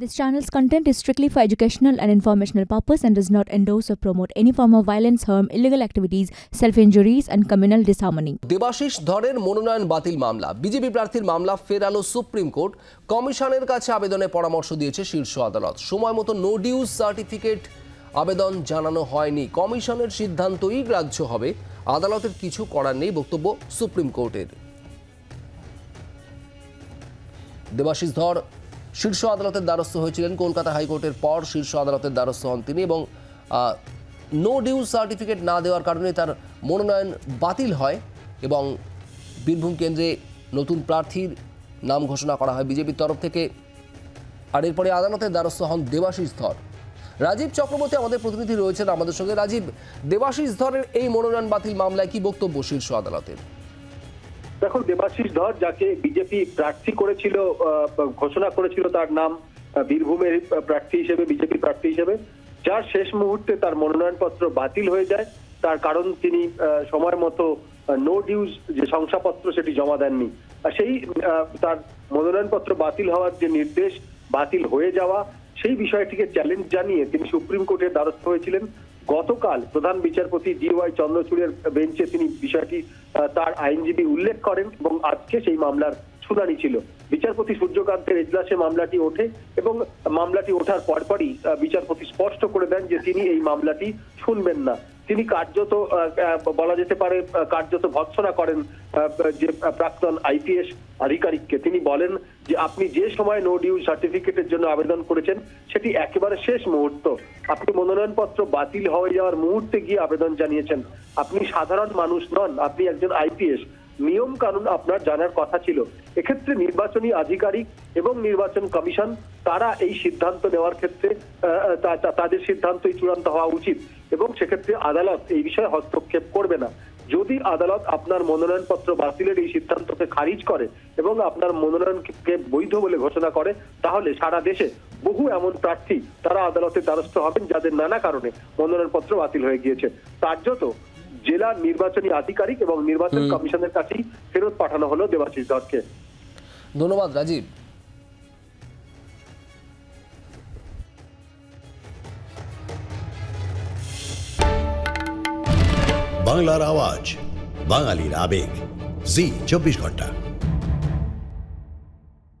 This channel's content is strictly for educational and informational purpose and does not endorse or promote any form of violence, harm, illegal activities, self-injuries and communal disharmony. Debashis ধরের মনোনয়ন বাতিল মামলা BJP প্রার্থীর মামলা ফেরালো supreme court কমিশনের কাছে আবেদনে পরামর্শ দিয়েছে শীর্ষ আদালত সময় মতো নো ডিউজ সার্টিফিকেট আবেদন জানানো হয়নি কমিশনের সিদ্ধান্তই গ্রাহ্য হবে আদালতের কিছু করার নেই বক্তব্য সুপ্রিম কোর্টের দেবাশিস ধর শীর্ষ আদালতের দ্বারস্থ হয়েছিলেন কলকাতা হাইকোর্টের পর শীর্ষ আদালতের দ্বারস্থ হন তিনি এবং নো ডিউজ সার্টিফিকেট না দেওয়ার কারণে তার মনোনয়ন বাতিল হয় এবং বীরভূম কেন্দ্রে নতুন প্রার্থীর নাম ঘোষণা করা হয়। বিজেপির তরফ থেকে আর এরপরে আদালতের দ্বারস্থ হন দেবাশিস ধর। রাজীব চক্রবর্তী আমাদের প্রতিনিধি রয়েছেন আমাদের সঙ্গে। রাজীব, দেবাশিস ধরের এই মনোনয়ন বাতিল মামলায় কি বক্তব্য শীর্ষ আদালতের? দেখো, দেবাশিস ধর, যাকে বিজেপি প্রার্থী করেছিল ঘোষণা করেছিল তার নাম বীরভূমের প্রার্থী হিসেবে, বিজেপি প্রার্থী হিসেবে, যার শেষ মুহূর্তে তার মনোনয়নপত্র বাতিল হয়ে যায়। তার কারণ তিনি সময় মতো নো ডিউজ যে শংসাপত্র সেটি জমা দেননি। আর সেই তার মনোনয়নপত্র বাতিল হওয়ার যে নির্দেশ বাতিল হয়ে যাওয়া, সেই বিষয়টিকে চ্যালেঞ্জ জানিয়ে তিনি সুপ্রিম কোর্টের দ্বারস্থ হয়েছিলেন। গতকাল প্রধান বিচারপতি ডি ওয়াই চন্দ্রচূড়ের বেঞ্চে তিনি বিষয়টি তার আইনজীবী উল্লেখ করেন এবং আজকে সেই মামলার শুনানি ছিল। বিচারপতি সূর্যকান্তের এজলাসে মামলাটি ওঠে এবং মামলাটি ওঠার পরপরই বিচারপতি স্পষ্ট করে দেন যে তিনি এই মামলাটি শুনবেন না। তিনি কার্যত বলা যেতে পারে কার্যত ভৎসনা করেন যে প্রাক্তন আইপিএস আধিকারিককে। তিনি বলেন যে আপনি যে সময় নো ডিউ সার্টিফিকেটের জন্য আবেদন করেছেন, সেটি একেবারে শেষ মুহূর্ত। আপনি মনোনয়নপত্র বাতিল হয়ে যাওয়ার মুহূর্তে গিয়ে আবেদন জানিয়েছেন। আপনি সাধারণ মানুষ নন, আপনি একজন আইপিএস। নিয়ম কানুন আপনার জানার কথা ছিল। এক্ষেত্রে নির্বাচনী আধিকারিক এবং নির্বাচন কমিশন, তারা এই সিদ্ধান্ত নেওয়ার ক্ষেত্রে তাদের সিদ্ধান্তই চূড়ান্ত হওয়া উচিত এবং সেক্ষেত্রে আদালত এই বিষয়ে হস্তক্ষেপ করবে না। যদি আদালত আপনার মনোনয়নপত্র বাতিলের এই সিদ্ধান্তকে খারিজ করে এবং আপনার মনোনয়নকে বৈধ বলে ঘোষণা করে, তাহলে সারা দেশে বহু এমন প্রার্থী তারা আদালতের দ্বারস্থ হবেন যাদের নানা কারণে মনোনয়নপত্র বাতিল হয়ে গিয়েছে। কার্যত জেলা নির্বাচনী আধিকারিক এবং নির্বাচন কমিশনের কাছেই ফেরত পাঠানো হলো দেবাশিস ধরকে ধন্যবাদ রাজীব। বাংলার আওয়াজ বাঙালির আবেগ। জি চব্বিশ ঘণ্টা।